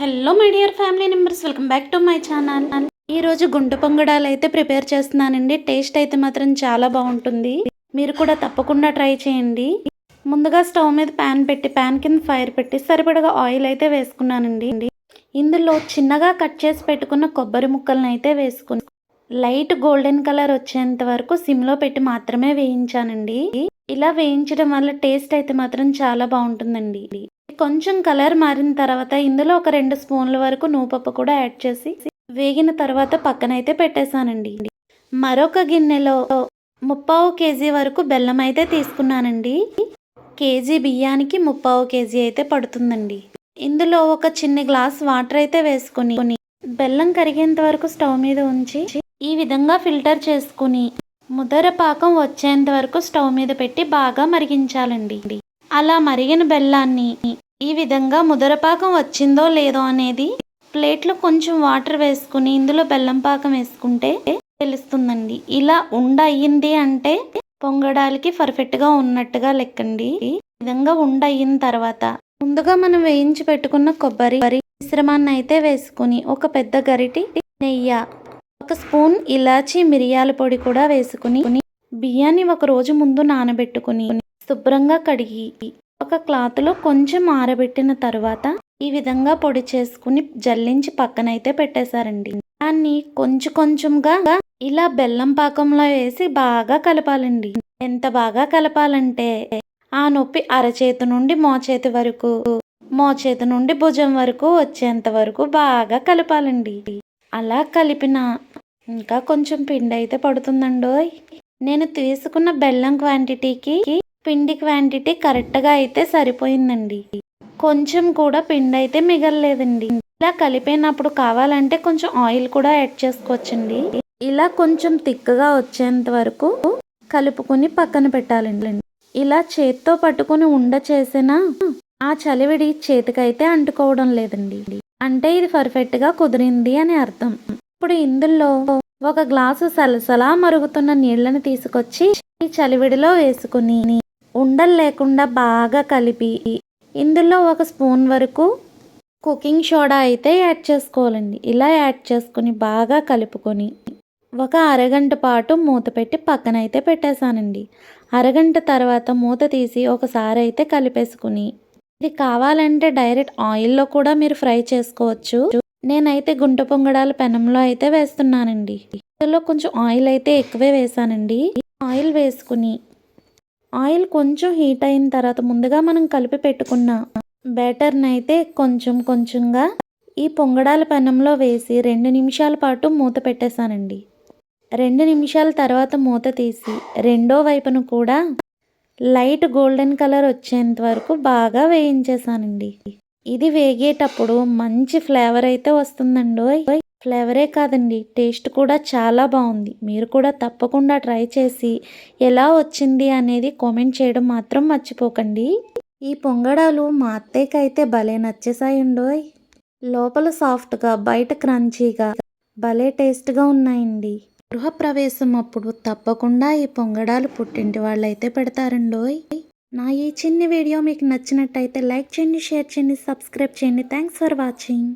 Hello my dear family members welcome back to my channel ఈరోజు గుండు పొంగడాలు అయితే prepare చేస్తున్నానండి. టేస్ట్ అయితే మాత్రం చాలా బాగుంటుంది. మీరు కూడా తప్పకుండా ట్రై చేయండి. ముందుగా స్టవ్ మీద ప్యాన్ పెట్టి ప్యాన్ కింద ఫైర్ పెట్టి సరిపడగా ఆయిల్ అయితే వేసుకున్నానండి. ఇందులో చిన్నగా కట్ చేసి పెట్టుకున్న కొబ్బరి ముక్కలను అయితే వేసుకుని లైట్ గోల్డెన్ కలర్ వచ్చేంత వరకు సిమ్లో పెట్టి మాత్రమే వేయించానండి. ఇలా వేయించడం వల్ల టేస్ట్ అయితే మాత్రం చాలా బాగుంటుందండి. కొంచెం కలర్ మారిన తర్వాత ఇందులో ఒక రెండు స్పూన్ల వరకు నూపప్పు కూడా యాడ్ చేసి వేగిన తర్వాత పక్కనైతే పెట్టేశానండి. మరొక గిన్నెలో ముప్పావు కేజీ వరకు బెల్లం అయితే తీసుకున్నానండి. కేజీ బియ్యానికి ముప్పావు కేజీ అయితే పడుతుందండి. ఇందులో ఒక చిన్న గ్లాస్ వాటర్ అయితే వేసుకుని బెల్లం కరిగేంత వరకు స్టవ్ మీద ఉంచి ఈ విధంగా ఫిల్టర్ చేసుకుని ముదర పాకం వచ్చేంత వరకు స్టవ్ మీద పెట్టి బాగా మరిగించాలండి. అలా మరిగిన బెల్లాన్ని ఈ విధంగా ముదరపాకం వచ్చిందో లేదో అనేది ప్లేట్లో కొంచెం వాటర్ వేసుకుని ఇందులో బెల్లం పాకం వేసుకుంటే తెలుస్తుందండి. ఇలా ఉండ అయ్యింది అంటే పొంగడానికి పర్ఫెక్ట్గా ఉన్నట్టుగా లెక్కండి. ఈ విధంగా ఉండ అయిన తర్వాత ముందుగా మనం వేయించి పెట్టుకున్న కొబ్బరి మిశ్రమాన్ని అయితే వేసుకుని ఒక పెద్ద గరిటి నెయ్యి ఒక స్పూన్ ఇలాచి మిరియాల పొడి కూడా వేసుకుని బియ్యాన్ని ఒక రోజు ముందు నానబెట్టుకుని శుభ్రంగా కడిగి ఒక క్లాత్లో కొంచెం ఆరబెట్టిన తర్వాత ఈ విధంగా పొడి చేసుకుని జల్లించి పక్కనైతే పెట్టేశారండి. దాన్ని కొంచెం కొంచెంగా ఇలా బెల్లం పాకంలో వేసి బాగా కలపాలండి. ఎంత బాగా కలపాలంటే ఆ నొప్పి అరచేతి నుండి మోచేతి వరకు మోచేతి నుండి భుజం వరకు వచ్చేంత వరకు బాగా కలపాలండి. అలా కలిపిన ఇంకా కొంచెం పిండి అయితే పడుతుందండోయ్. నేను తీసుకున్న బెల్లం క్వాంటిటీకి పిండి క్వాంటిటీ కరెక్ట్గా అయితే సరిపోయిందండి. కొంచెం కూడా పిండి అయితే మిగలలేదండి. ఇలా కలిపినప్పుడు కావాలంటే కొంచెం ఆయిల్ కూడా యాడ్ చేసుకోవచ్చండి. ఇలా కొంచెం తిక్కగా వచ్చేంత వరకు కలుపుకొని పక్కన పెట్టాలండి. ఇలా చేత్తో పట్టుకొని ఉండ చేసిన ఆ చలివిడి చేతికైతే అంటుకోవడం లేదండి. అంటే ఇది పర్ఫెక్ట్గా కుదిరింది అని అర్థం. ఇప్పుడు ఇందులో ఒక గ్లాసు సలసలా మరుగుతున్న నీళ్ళని తీసుకొచ్చి ఈ చలివిడిలో వేసుకుని ఉండలు లేకుండా బాగా కలిపి ఇందులో ఒక స్పూన్ వరకు కుకింగ్ సోడా అయితే యాడ్ చేసుకోవాలండి. ఇలా యాడ్ చేసుకుని బాగా కలుపుకొని ఒక అరగంట పాటు మూత పెట్టి పక్కన అయితే పెట్టేశానండి. అరగంట తర్వాత మూత తీసి ఒకసారి అయితే కలిపేసుకుని ఇది కావాలంటే డైరెక్ట్ ఆయిల్లో కూడా మీరు ఫ్రై చేసుకోవచ్చు. నేనైతే గుంట పొంగడాలు పెనంలో అయితే వేస్తున్నానండి. ఇందులో కొంచెం ఆయిల్ అయితే ఎక్కువే వేసానండి ఆయిల్ వేసుకుని ఆయిల్ కొంచెం హీట్ అయిన తర్వాత ముందుగా మనం కలిపి పెట్టుకున్న బ్యాటర్ని అయితే కొంచెం కొంచెంగా ఈ పొంగడాల పెనంలో వేసి రెండు నిమిషాల పాటు మూత పెట్టేశానండి. రెండు నిమిషాల తర్వాత మూత తీసి రెండో వైపును కూడా లైట్ గోల్డెన్ కలర్ వచ్చేంత వరకు బాగా వేయించేసానండి ఇది వేగేటప్పుడు మంచి ఫ్లేవర్ అయితే వస్తుందండి ఫ్లేవరే కాదండి. టేస్ట్ కూడా చాలా బాగుంది. మీరు కూడా తప్పకుండా ట్రై చేసి ఎలా వచ్చింది అనేది కామెంట్ చేయడం మాత్రం మర్చిపోకండి. ఈ పొంగడాలు మా అత్తయ్యకైతే భలే నచ్చేసాయండోయ్. లోపల సాఫ్ట్గా బయట క్రంచీగా భలే టేస్ట్గా ఉన్నాయండి. గృహప్రవేశం అప్పుడు తప్పకుండా ఈ పొంగడాలు పుట్టింటి వాళ్ళైతే పెడతారండోయ్. నా ఈ చిన్న వీడియో మీకు నచ్చినట్టయితే లైక్ చేయండి షేర్ చేయండి సబ్స్క్రైబ్ చేయండి. Thanks for watching.